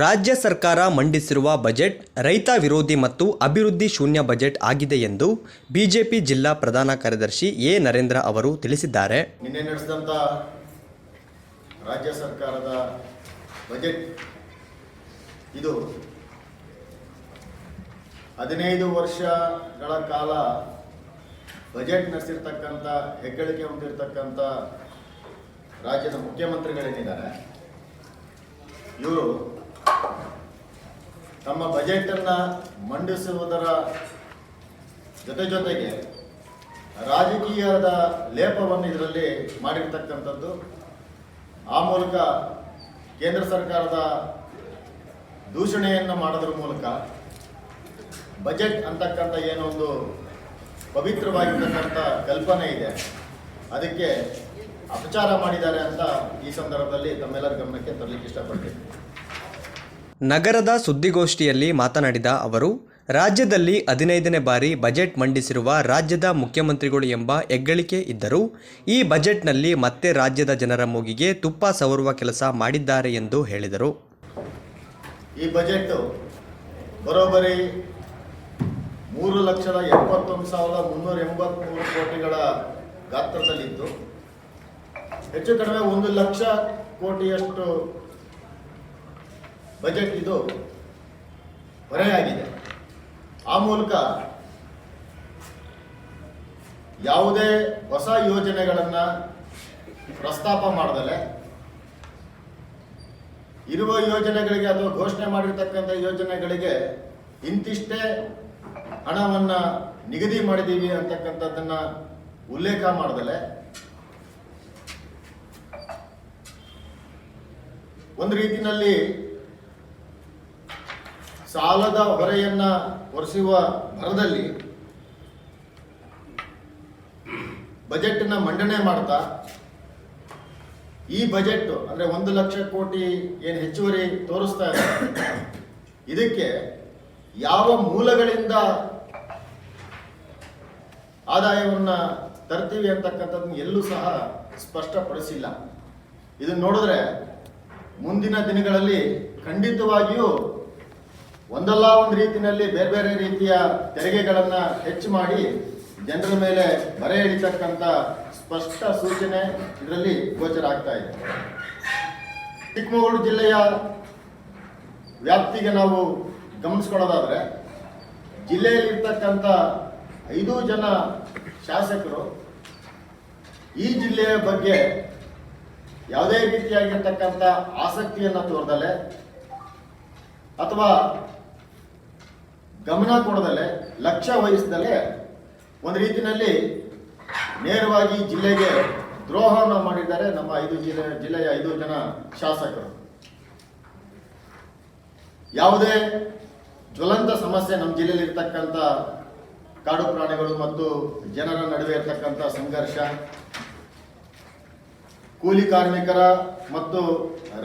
ರಾಜ್ಯ ಸರ್ಕಾರ ಮಂಡಿಸಿರುವ ಬಜೆಟ್ ರೈತ ವಿರೋಧಿ ಮತ್ತು ಅಭಿವೃದ್ಧಿ ಶೂನ್ಯ ಬಜೆಟ್ ಆಗಿದೆ ಎಂದು ಬಿಜೆಪಿ ಜಿಲ್ಲಾ ಪ್ರಧಾನ ಕಾರ್ಯದರ್ಶಿ ಎ. ನರೇಂದ್ರ ಅವರು ತಿಳಿಸಿದ್ದಾರೆ. ನಿನ್ನೆ ನಡೆಸಿದಂಥ ರಾಜ್ಯ ಸರ್ಕಾರದ ಬಜೆಟ್ ಇದು ಹದಿನೈದು ವರ್ಷಗಳ ಕಾಲ ಬಜೆಟ್ ನಡೆಸಿರ್ತಕ್ಕಂಥ, ಹೆಗ್ಗಳಿಕೆ ಹೊಂದಿರತಕ್ಕಂಥ ರಾಜ್ಯದ ಮುಖ್ಯಮಂತ್ರಿಗಳೇನಿದ್ದಾರೆ, ಇವರು ತಮ್ಮ ಬಜೆಟನ್ನು ಮಂಡಿಸುವುದರ ಜೊತೆ ಜೊತೆಗೆ ರಾಜಕೀಯದ ಲೇಪವನ್ನು ಇದರಲ್ಲಿ ಮಾಡಿರ್ತಕ್ಕಂಥದ್ದು. ಆ ಮೂಲಕ ಕೇಂದ್ರ ಸರ್ಕಾರದ ದೂಷಣೆಯನ್ನು ಮಾಡೋದ್ರ ಮೂಲಕ ಬಜೆಟ್ ಅಂತಕ್ಕಂಥ ಏನೊಂದು ಪವಿತ್ರವಾಗಿರ್ತಕ್ಕಂಥ ಕಲ್ಪನೆ ಇದೆ. ಅದಕ್ಕೆ ಅಪಚಾರ ಮಾಡಿದ್ದಾರೆ ಅಂತ ಈ ಸಂದರ್ಭದಲ್ಲಿ ತಮ್ಮೆಲ್ಲರ ಗಮನಕ್ಕೆ ತರಲಿಕ್ಕೆ ಇಷ್ಟಪಡ್ತೀನಿ. ನಗರದ ಸುದ್ದಿಗೋಷ್ಠಿಯಲ್ಲಿ ಮಾತನಾಡಿದ ಅವರು, ರಾಜ್ಯದಲ್ಲಿ ಹದಿನೈದನೇ ಬಾರಿ ಬಜೆಟ್ ಮಂಡಿಸಿರುವ ರಾಜ್ಯದ ಮುಖ್ಯಮಂತ್ರಿಗಳು ಎಂಬ ಹೆಗ್ಗಳಿಕೆ ಇದ್ದರೂ, ಈ ಬಜೆಟ್ನಲ್ಲಿ ಮತ್ತೆ ರಾಜ್ಯದ ಜನರ ಮೂಗಿಗೆ ತುಪ್ಪ ಸವರುವ ಕೆಲಸ ಮಾಡಿದ್ದಾರೆ ಎಂದು ಹೇಳಿದರು. ಈ ಬಜೆಟ್ ಬರೋಬ್ಬರಿ ಮೂರು ಲಕ್ಷದ ಎಪ್ಪತ್ತೊಂದು ಸಾವಿರದ ಮುನ್ನೂರ ಎಂಬತ್ಮೂರು ಕೋಟಿಗಳ ಗಾತ್ರದಲ್ಲಿತ್ತು ಹೆಚ್ಚು ಕಡಿಮೆ ಒಂದು ಲಕ್ಷ ಕೋಟಿಯಷ್ಟು ಬಜೆಟ್ ಇದು ಹೊರೆಯಾಗಿದೆ. ಆ ಮೂಲಕ ಯಾವುದೇ ಹೊಸ ಯೋಜನೆಗಳನ್ನು ಪ್ರಸ್ತಾಪ ಮಾಡದಲೆ ಇರುವ ಯೋಜನೆಗಳಿಗೆ ಅಥವಾ ಘೋಷಣೆ ಮಾಡಿರ್ತಕ್ಕಂಥ ಯೋಜನೆಗಳಿಗೆ ಇಂತಿಷ್ಟೇ ಹಣವನ್ನು ನಿಗದಿ ಮಾಡಿದ್ದೀವಿ ಅಂತಕ್ಕಂಥದ್ದನ್ನು ಉಲ್ಲೇಖ ಮಾಡದಲೆ ಒಂದು ರೀತಿಯಲ್ಲಿ ಸಾಲದ ಹೊರೆಯನ್ನ ಹೊರಿಸುವ ಭರದಲ್ಲಿ ಬಜೆಟ್ನ ಮಂಡನೆ ಮಾಡ್ತಾ, ಈ ಬಜೆಟ್ ಅಂದ್ರೆ ಒಂದು ಲಕ್ಷ ಕೋಟಿ ಏನು ಹೆಚ್ಚುವರಿ ತೋರಿಸ್ತಾ ಇದೆ. ಇದಕ್ಕೆ ಯಾವ ಮೂಲಗಳಿಂದ ಆದಾಯವನ್ನ ತರ್ತೀವಿ ಅಂತಕ್ಕಂಥದ್ದು ಎಲ್ಲೂ ಸಹ ಸ್ಪಷ್ಟಪಡಿಸಿಲ್ಲ. ಇದನ್ನ ನೋಡಿದ್ರೆ ಮುಂದಿನ ದಿನಗಳಲ್ಲಿ ಖಂಡಿತವಾಗಿಯೂ ಒಂದಲ್ಲ ಒಂದು ರೀತಿಯಲ್ಲಿ ಬೇರೆ ಬೇರೆ ರೀತಿಯ ತೆರಿಗೆಗಳನ್ನು ಹೆಚ್ಚು ಮಾಡಿ ಜನರ ಮೇಲೆ ಬರೆ ಎಳಿತಕ್ಕಂಥ ಸ್ಪಷ್ಟ ಸೂಚನೆ ಇದರಲ್ಲಿ ಗೋಚರ ಆಗ್ತಾ ಇದೆ. ಚಿಕ್ಕಮಗಳೂರು ಜಿಲ್ಲೆಯ ವ್ಯಾಪ್ತಿಗೆ ನಾವು ಗಮನಿಸ್ಕೊಳ್ಳೋದಾದ್ರೆ ಜಿಲ್ಲೆಯಲ್ಲಿರ್ತಕ್ಕಂಥ ಐದು ಜನ ಶಾಸಕರು ಈ ಜಿಲ್ಲೆಯ ಬಗ್ಗೆ ಯಾವುದೇ ರೀತಿಯಾಗಿರ್ತಕ್ಕಂಥ ಆಸಕ್ತಿಯನ್ನು ತೋರ್ದಲೆ ಅಥವಾ ಗಮನ ಕೊಡದಲೆ ಲಕ್ಷ್ಯ ವಹಿಸದಲ್ಲೇ ಒಂದು ರೀತಿಯಲ್ಲಿ ನೇರವಾಗಿ ಜಿಲ್ಲೆಗೆ ದ್ರೋಹವನ್ನು ಮಾಡಿದ್ದಾರೆ ನಮ್ಮ ಐದು ಜಿಲ್ಲೆ, ಜಿಲ್ಲೆಯ ಐದು ಜನ ಶಾಸಕರು. ಯಾವುದೇ ಜ್ವಲಂತ ಸಮಸ್ಯೆ ನಮ್ಮ ಜಿಲ್ಲೆಯಲ್ಲಿ ಇರ್ತಕ್ಕಂಥ ಕಾಡು ಪ್ರಾಣಿಗಳು ಮತ್ತು ಜನರ ನಡುವೆ ಇರತಕ್ಕಂಥ ಸಂಘರ್ಷ, ಕೂಲಿ ಕಾರ್ಮಿಕರ ಮತ್ತು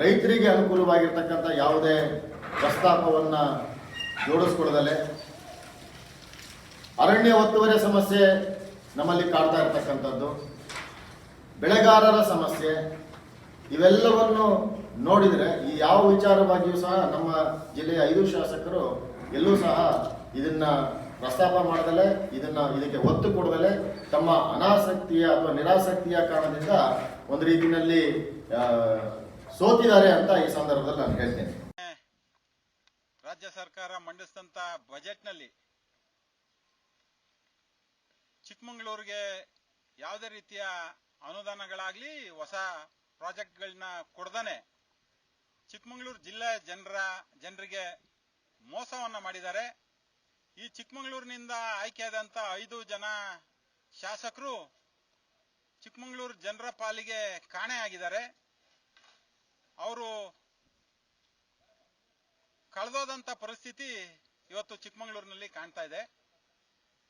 ರೈತರಿಗೆ ಅನುಕೂಲವಾಗಿರ್ತಕ್ಕಂಥ ಯಾವುದೇ ಪ್ರಸ್ತಾಪವನ್ನ ಜೋಡಿಸ್ಕೊಡದಲೆ ಅರಣ್ಯ ಒತ್ತುವರಿ ಸಮಸ್ಯೆ ನಮ್ಮಲ್ಲಿ ಕಾಡ್ತಾ ಇರ್ತಕ್ಕಂಥದ್ದು. ಬೆಳೆಗಾರರ ಸಮಸ್ಯೆ, ಇವೆಲ್ಲವನ್ನು ನೋಡಿದರೆ ಈ ಯಾವ ವಿಚಾರವಾಗಿಯೂ ಸಹ ನಮ್ಮ ಜಿಲ್ಲೆಯ ಐದು ಶಾಸಕರು ಎಲ್ಲೂ ಸಹ ಇದನ್ನ ಪ್ರಸ್ತಾಪ ಮಾಡದಲೆ ಇದನ್ನ ಇದಕ್ಕೆ ಒತ್ತು ಕೊಡದಲೆ ತಮ್ಮ ಅನಾಸಕ್ತಿಯ ಅಥವಾ ನಿರಾಸಕ್ತಿಯ ಕಾರಣದಿಂದ ಒಂದು ರೀತಿಯಲ್ಲಿ ಸೋತಿದ್ದಾರೆ ಅಂತ ಈ ಸಂದರ್ಭದಲ್ಲಿ ನಾನು ಹೇಳ್ತೇನೆ. ರಾಜ್ಯ ಸರ್ಕಾರ ಮಂಡಿಸಿದಂತ ಬಜೆಟ್ನಲ್ಲಿ ಚಿಕ್ಕಮಗಳೂರಿಗೆ ಯಾವುದೇ ರೀತಿಯ ಅನುದಾನಗಳಾಗ್ಲಿ ಹೊಸ ಪ್ರಾಜೆಕ್ಟ್ಗಳನ್ನ ಕೊಡ್ದಾನೆ ಚಿಕ್ಕಮಗಳೂರು ಜಿಲ್ಲೆ ಜನರ, ಜನರಿಗೆ ಮೋಸವನ್ನ ಮಾಡಿದ್ದಾರೆ. ಈ ಚಿಕ್ಕಮಗಳೂರಿನಿಂದ ಆಯ್ಕೆಯಾದಂತ ಐದು ಜನ ಶಾಸಕರು ಚಿಕ್ಕಮಗಳೂರು ಜನರ ಪಾಲಿಗೆ ಕಾಣೆಯಾಗಿದ್ದಾರೆ ಅವರು ಕಳೆದೋದಂತ ಪರಿಸ್ಥಿತಿ ಇವತ್ತು ಚಿಕ್ಕಮಗಳೂರಿನಲ್ಲಿ ಕಾಣ್ತಾ ಇದೆ.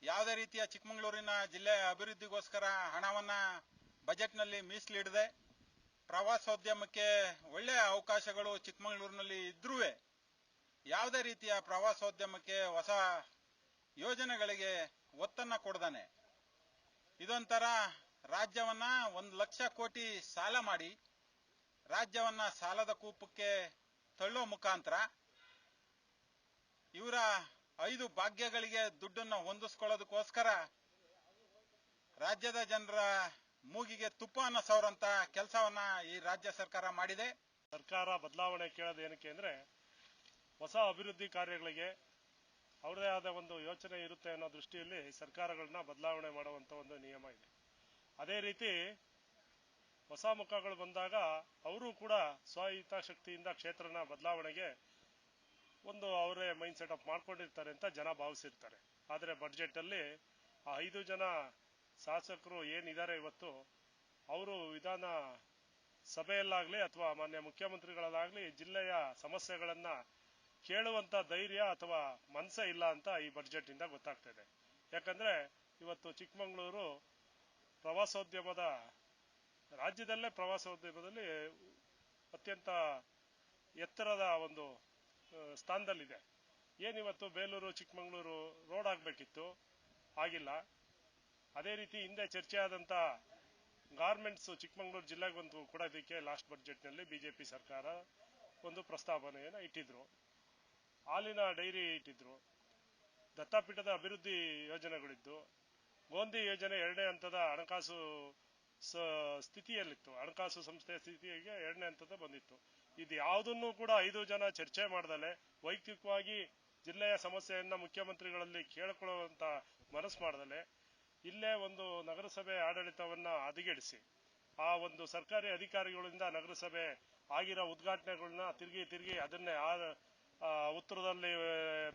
ಯಾವುದೇ ರೀತಿಯ ಚಿಕ್ಕಮಗಳೂರಿನ ಜಿಲ್ಲೆ ಅಭಿವೃದ್ಧಿಗೋಸ್ಕರ ಹಣವನ್ನ ಬಜೆಟ್ನಲ್ಲಿ ಮೀಸಲಿಡದೆ ಪ್ರವಾಸೋದ್ಯಮಕ್ಕೆ ಒಳ್ಳೆಯ ಅವಕಾಶಗಳು ಚಿಕ್ಕಮಗಳೂರಿನಲ್ಲಿ ಇದ್ರೂ ಯಾವುದೇ ರೀತಿಯ ಪ್ರವಾಸೋದ್ಯಮಕ್ಕೆ ಹೊಸ ಯೋಜನೆಗಳಿಗೆ ಒತ್ತನ್ನ ಕೊಡ್ದಾನೆ. ಇದೊಂಥರ ರಾಜ್ಯವನ್ನ ಒಂದು ಲಕ್ಷ ಕೋಟಿ ಸಾಲ ಮಾಡಿ ರಾಜ್ಯವನ್ನ ಸಾಲದ ಕೂಪಕ್ಕೆ ತಳ್ಳೋ ಮುಖಾಂತರ ಇವರ ಐದು ಭಾಗ್ಯಗಳಿಗೆ ದುಡ್ಡನ್ನು ಹೊಂದಿಸ್ಕೊಳ್ಳೋದಕ್ಕೋಸ್ಕರ ರಾಜ್ಯದ ಜನರ ಮೂಗಿಗೆ ತುಪ್ಪ ಅನ್ನಿಸೋರಂತ ಕೆಲಸವನ್ನ ಈ ರಾಜ್ಯ ಸರ್ಕಾರ ಮಾಡಿದೆ. ಸರ್ಕಾರ ಬದಲಾವಣೆ ಕೇಳೋದು ಏನಕ್ಕೆ ಅಂದ್ರೆ ಹೊಸ ಅಭಿವೃದ್ಧಿ ಕಾರ್ಯಗಳಿಗೆ ಅವರದೇ ಆದ ಒಂದು ಯೋಚನೆ ಇರುತ್ತೆ ಅನ್ನೋ ದೃಷ್ಟಿಯಲ್ಲಿ ಸರ್ಕಾರಗಳನ್ನ ಬದಲಾವಣೆ ಮಾಡುವಂತ ಒಂದು ನಿಯಮ ಇದೆ. ಅದೇ ರೀತಿ ಹೊಸ ಮುಖಗಳು ಬಂದಾಗ ಅವರು ಕೂಡ ಸ್ವಹಿತಾಸಕ್ತಿಯಿಂದ ಕ್ಷೇತ್ರನ ಬದಲಾವಣೆಗೆ ಒಂದು ಅವರೇ ಮೈಂಡ್ ಸೆಟ್ ಅಪ್ ಮಾಡ್ಕೊಂಡಿರ್ತಾರೆ ಅಂತ ಜನ ಭಾವಿಸಿರ್ತಾರೆ. ಆದರೆ ಬಡ್ಜೆಟ್ ಅಲ್ಲಿ ಆ ಐದು ಜನ ಶಾಸಕರು ಏನಿದ್ದಾರೆ ಇವತ್ತು, ಅವರು ವಿಧಾನ ಸಭೆಯಲ್ಲಾಗಲಿ ಅಥವಾ ಮಾನ್ಯ ಮುಖ್ಯಮಂತ್ರಿಗಳಲ್ಲಾಗಲಿ ಜಿಲ್ಲೆಯ ಸಮಸ್ಯೆಗಳನ್ನ ಕೇಳುವಂತ ಧೈರ್ಯ ಅಥವಾ ಮನಸ್ಸೇ ಇಲ್ಲ ಅಂತ ಈ ಬಡ್ಜೆಟ್ ಇಂದ ಗೊತ್ತಾಗ್ತಾ ಇದೆ. ಯಾಕಂದ್ರೆ ಇವತ್ತು ಚಿಕ್ಕಮಗಳೂರು ಪ್ರವಾಸೋದ್ಯಮದ, ರಾಜ್ಯದಲ್ಲೇ ಪ್ರವಾಸೋದ್ಯಮದಲ್ಲಿ ಅತ್ಯಂತ ಎತ್ತರದ ಒಂದು ಸ್ಥಾನದಲ್ಲಿದೆ. ಏನಿವತ್ತು ಬೇಲೂರು, ಚಿಕ್ಕಮಗಳೂರು ರೋಡ್ ಆಗಬೇಕಿತ್ತು? ಆಗಿಲ್ಲ. ಅದೇ ರೀತಿ ಹಿಂದೆ ಚರ್ಚೆ ಆದಂತ ಗಾರ್ಮೆಂಟ್ಸ್ ಚಿಕ್ಕಮಗಳೂರು ಜಿಲ್ಲೆಗೆ ಒಂದು ಕೊಡೋದಕ್ಕೆ ಲಾಸ್ಟ್ ಬಜೆಟ್ನಲ್ಲಿ ಬಿ ಜೆ ಬಿಜೆಪಿ ಸರ್ಕಾರ ಒಂದು ಪ್ರಸ್ತಾವನೆಯನ್ನು ಇಟ್ಟಿದ್ರು. ಹಾಲಿನ ಡೈರಿ ಇಟ್ಟಿದ್ರು. ದತ್ತಾಪೀಠದ ಅಭಿವೃದ್ಧಿ ಯೋಜನೆಗಳಿದ್ದು, ಗೋಂದಿ ಯೋಜನೆ ಎರಡನೇ ಹಂತದ ಹಣಕಾಸು ಸ್ಥಿತಿಯಲ್ಲಿತ್ತು. ಹಣಕಾಸು ಸಂಸ್ಥೆಯ ಸ್ಥಿತಿಗೆ ಎರಡನೇ ಹಂತದ ಬಂದಿತ್ತು. ಇದು ಯಾವುದನ್ನು ಕೂಡ ಐದು ಜನ ಚರ್ಚೆ ಮಾಡ್ದಲೆ, ವೈಯಕ್ತಿಕವಾಗಿ ಜಿಲ್ಲೆಯ ಸಮಸ್ಯೆಯನ್ನ ಮುಖ್ಯಮಂತ್ರಿಗಳಲ್ಲಿ ಕೇಳಿಕೊಳ್ಳುವಂತ ಮನಸ್ಸು ಮಾಡ್ದಲೆ, ಇಲ್ಲೇ ಒಂದು ನಗರಸಭೆ ಆಡಳಿತವನ್ನ ಹದಗೆಡಿಸಿ. ಆ ಒಂದು ಸರ್ಕಾರಿ ಅಧಿಕಾರಿಗಳಿಂದ ನಗರಸಭೆ ಆಗಿರೋ ಉದ್ಘಾಟನೆಗಳನ್ನ ತಿರುಗಿ ತಿರುಗಿ ಅದನ್ನೇ ಆ ಉತ್ತರದಲ್ಲಿ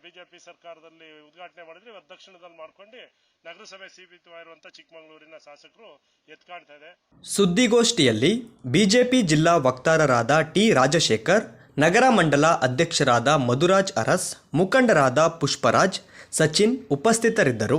ಬಿಜೆಪಿ ಸರ್ಕಾರದಲ್ಲಿ ಉದ್ಘಾಟನೆ ಮಾಡಿದ್ರೆ ಇವತ್ತು ದಕ್ಷಿಣದಲ್ಲಿ ಮಾಡ್ಕೊಂಡು ನಗರಸಭೆ ಸೀಮಿತವಾಗಿರುವಂತ ಚಿಕ್ಕಮಗಳೂರಿನ ಶಾಸಕರು ಎತ್ಕಾಣ್ತಾ ಇದೆ. ಸುದ್ದಿಗೋಷ್ಠಿಯಲ್ಲಿ ಬಿಜೆಪಿ ಜಿಲ್ಲಾ ವಕ್ತಾರರಾದ ಟಿ ರಾಜಶೇಖರ್, ನಗರ ಮಂಡಲ ಅಧ್ಯಕ್ಷರಾದ ಮಧುರಾಜ್ ಅರಸ್, ಮುಖಂಡರಾದ ಪುಷ್ಪರಾಜ್, ಸಚಿನ್ ಉಪಸ್ಥಿತರಿದ್ದರು.